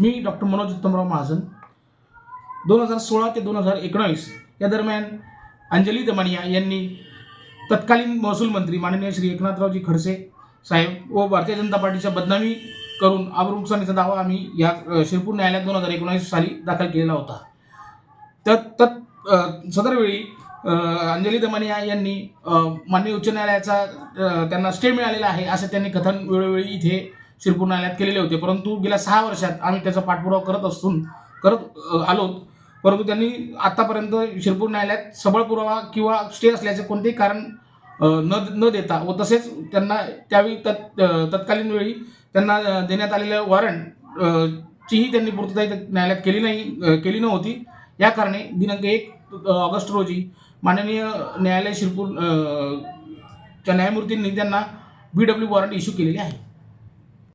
मी doctor Manoj Uttamrao Mahajan. दोन हजार सोळा ते दोन हजार एकोणावीस या दरम्यान अंजली दमानिया यांनी तत्कालीन महसूल मंत्री माननीय श्री एकनाथरावजी खडसे साहेब व भारतीय जनता पार्टीच्या बदनामी करून आबरू नुकसानीचा दावा आम्ही या शिरपूर न्यायालयात दोन हजार एकोणावीस साली दाखल केलेला होता. तर तत् सदरवेळी अंजली दमानिया यांनी माननीय उच्च न्यायालयाचा त्यांना स्टे मिळालेला आहे असे त्यांनी कथन वेळोवेळी इथे शिरपूर न्यायालयात केलेले होते. परंतु गेल्या सहा वर्षात आम्ही त्याचा पाठपुरावा करत असून करत आलो. परंतु त्यांनी आतापर्यंत शिरपूर न्यायालयात सबळ पुरावा किंवा स्टे असल्याचे कोणतेही कारण न न देता व तसेच त्यांना त्यावेळी तत् तत्कालीन वेळी त्यांना देण्यात आलेलं वॉरंट चीही त्यांनी पूर्तता न्यायालयात केली नाही केली नव्हती. या कारणे दिनांक एक ऑगस्ट रोजी माननीय न्यायालय शिरपूर च्या न्यायमूर्तींनी त्यांना बी डब्ल्यू वॉरंट इश्यू केलेली आहे.